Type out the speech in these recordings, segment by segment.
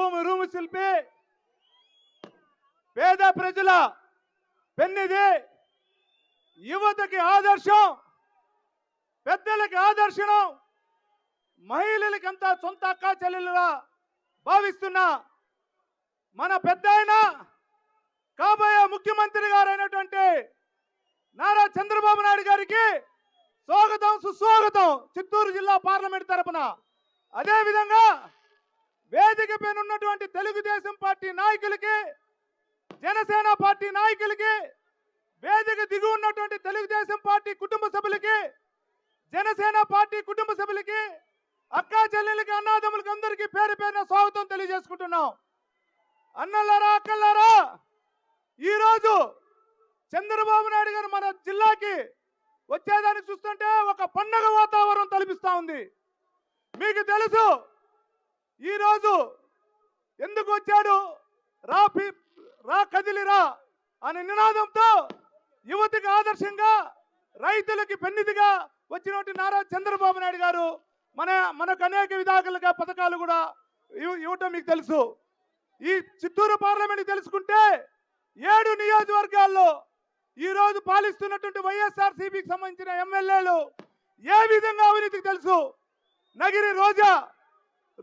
భూమి రూము శిల్పి. పేద ప్రజల పెన్నిది యువతకి ఆదర్శం. పెద్దలకి ఆదర్శనం. మహిళలకంతా సొంత అక్క చెల్లెలుగా భావిస్తున్న మన పెద్ద ఆయన కాబోయే ముఖ్యమంత్రి గారైనటువంటి నారా చంద్రబాబు నాయుడు గారికి స్వాగతం సుస్వాగతం చిత్తూరు జిల్లా పార్లమెంట్ తరపున. అదేవిధంగా వేదిక పైన ఉన్నటువంటి తెలుగుదేశం పార్టీ నాయకులకి జనసేన పార్టీ నాయకులకి వేదిక దిగు ఉన్నటువంటి తెలుగుదేశం పార్టీ కుటుంబ సభ్యులకి జనసేన పార్టీ కుటుంబ సభ్యులకి అక్కా చెల్లెలకి అన్నాదమ్ములకి అందరికీ పేరు పేరున స్వాగతం తెలియజేసుకుంటున్నాం. అన్నలారా అక్కలారా ఈరోజు చంద్రబాబు నాయుడు గారు మన జిల్లాకి వచ్చేదాన్ని చూస్తుంటే ఒక పండగ వాతావరణం తలపిస్తా ఉంది. మీకు తెలుసు ఈరోజు ఎందుకు వచ్చాడు? రా రా కదిలిరా అనే నినాదంతో యువతికి ఆదర్శంగా రైతులకి పెన్నిదిగా వచ్చినటువంటి నారా చంద్రబాబు నాయుడు గారు మన మనకు అనేక విధాలుగా పథకాలు కూడా ఇవ్వటం మీకు తెలుసు. ఈ చిత్తూరు పార్లమెంట్ తెలుసుకుంటే ఏడు నియోజకవర్గాల్లో ఈ రోజు పాలిస్తున్నటువంటి వైఎస్ఆర్ సిపికి సంబంధించిన ఎమ్మెల్యేలు ఏ విధంగా అవినీతికి తెలుసు? నగిరి రోజా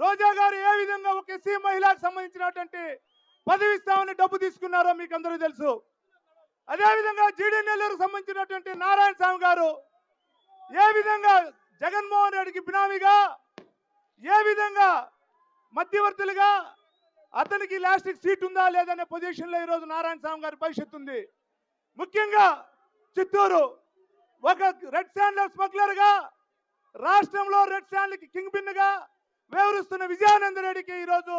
రోజా గారు ఏ విధంగా ఒక ఎస్సీ మహిళకు సంబంధించినటువంటి పదవి ఇస్తామని డబ్బు తీసుకున్నారో మీకు అందరూ తెలుసు. అదేవిధంగా జీడీ నెల్లూరుకు సంబంధించినటువంటి నారాయణ స్వామి గారు ఏ విధంగా జగన్మోహన్ రెడ్డికి బినామీగా ఏ విధంగా మధ్యవర్తులుగా అతనికి లాస్టిక్ సీట్ ఉందా లేదనే పొజిషన్లో ఈరోజు నారాయణ స్వామి గారి భవిష్యత్తు ఉంది. ముఖ్యంగా చిత్తూరు ఒక రెడ్ శాండ్లర్ స్మగ్లర్గా రాష్ట్రంలో రెడ్ శాండ్లకి కింగ్ బిన్ వివరిస్తున్న విజయానంద రెడ్డికి ఈరోజు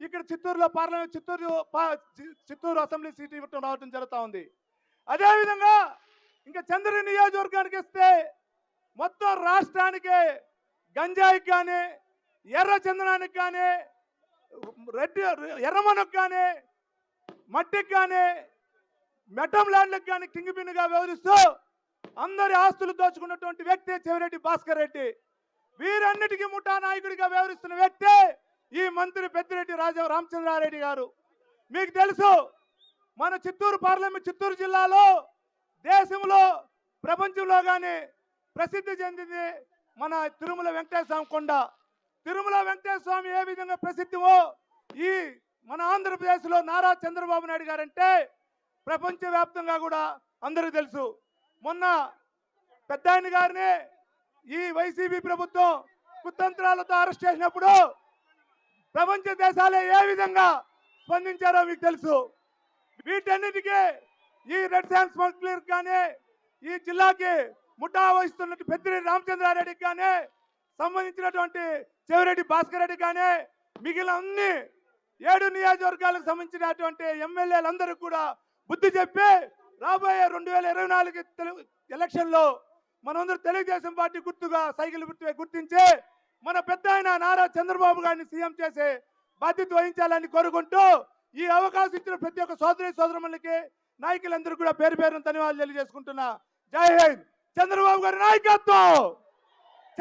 ఇక్కడ చిత్తూరులో పార్లమెంట్ చిత్తూరు పా- చిత్తూరు అసెంబ్లీ సీట్ ఇవ్వటం రావటం జరుగుతూ ఉంది. అదేవిధంగా ఇంకా చంద్రుడి నియోజకవర్గానికి ఇస్తే మొత్తం రాష్ట్రానికి గంజాయికి కానీ ఎర్ర చందనానికి కానీ రెడ్డి ఎర్రమనకు కానీ మట్టికి కానీ మెటం ల్యాండ్లకు కానీ కింగ్ పిన్గా వ్యవహరిస్తూ అందరి ఆస్తులు దోచుకున్నటువంటి వ్యక్తి చెవిరెడ్డి భాస్కర్ రెడ్డి. వీరన్నిటికీ ముఠా నాయకుడిగా వ్యవహరిస్తున్న వ్యక్తే ఈ మంత్రి పెద్దిరెడ్డి రాజా రామచంద్రారెడ్డి గారు. మీకు తెలుసు మన చిత్తూరు పార్లమెంట్ చిత్తూరు జిల్లాలో దేశంలో ప్రపంచంలో కానీ ప్రసిద్ధి చెందింది మన తిరుమల వెంకటేశ్వర స్వామి కొండ. తిరుమల వెంకటేశ్వర స్వామి ఏ విధంగా ప్రసిద్ధివో ఈ మన ఆంధ్రప్రదేశ్లో నారా చంద్రబాబు నాయుడు గారంటే ప్రపంచవ్యాప్తంగా కూడా అందరూ తెలుసు. మొన్న పెద్దాయన గారిని ఈ వైసీపీ ప్రభుత్వం కుతంత్రాలతో అరెస్ట్ చేసినప్పుడు ప్రపంచ దేశాలే ఏ విధంగా స్పందించారో మీకు తెలుసు. వీటన్నిటికీ ఈ రెడ్ శాండ్ స్మగ్లర్ కానీ ఈ జిల్లాకి ముఠా వహిస్తున్నట్టు పెద్దిరెడ్డి రామచంద్రారెడ్డికి కానీ సంబంధించినటువంటి చెవిరెడ్డి భాస్కర్ రెడ్డి కానీ మిగిలిన అన్ని ఏడు నియోజకవర్గాలకు సంబంధించినటువంటి ఎమ్మెల్యేలందరూ కూడా బుద్ధి చెప్పి రాబోయే రెండు వేల ఇరవై నాలుగు ఎలక్షన్లో మనందరూ తెలుగుదేశం పార్టీ గుర్తుగా సైకిల్ గుర్తు గుర్తించి మన పెద్ద ఆయన నారా చంద్రబాబు గారిని సీఎం చేసే బాధ్యత వహించాలని కోరుకుంటూ ఈ అవకాశం ఇచ్చిన ప్రతి ఒక్క సోదరి సోదరులకి నాయకులందరూ కూడా పేరు పేరున ధన్యవాదాలు తెలియజేసుకుంటున్నా. జై హింద్! చంద్రబాబు గారి నాయకత్వం!